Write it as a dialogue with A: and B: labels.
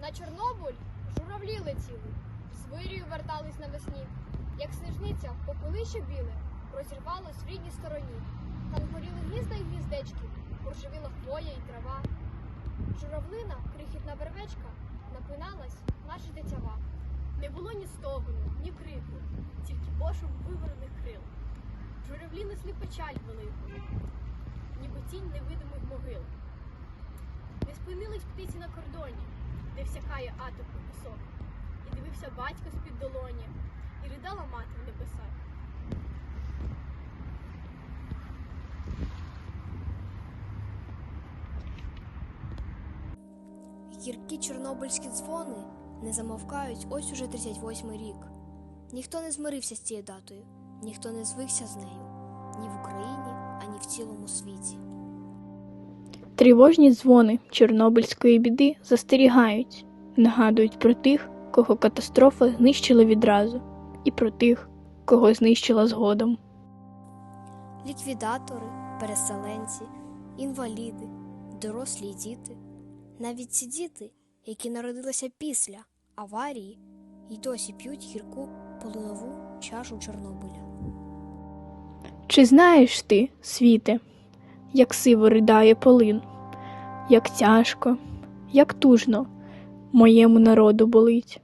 A: На Чорнобиль журавлі летіли, з вирію вертались навесні, як снежниця попелище біле розірвалось в рідній стороні. Там горіли гнізда й гніздечки, поржавіла хвоя й трава. Журавлина, крихітна вервечка, напиналась, наче дитява. Не було ні стогону, ні крику, тільки пошук виварених крил. Журавлі несли печаль велику, ніби тінь невидимих могил. Не спинились птиці на кордоні, де всякає атоку пісок. І дивився батько з-під долоні, і ридала мати в небесах.
B: Гіркі чорнобильські дзвони не замовкають ось уже 38-й рік. Ніхто не змирився з цією датою, ніхто не звикся з нею ні в Україні, ані в цілому світі.
C: Тривожні дзвони Чорнобильської біди застерігають, нагадують про тих, кого катастрофа знищила відразу, і про тих, кого знищила згодом.
B: Ліквідатори, переселенці, інваліди, дорослі діти. Навіть ці діти, які народилися після аварії, й досі п'ють гірку полинову чашу Чорнобиля.
C: Чи знаєш ти, світе, як сиво ридає полин, як тяжко, як тужно моєму народу болить?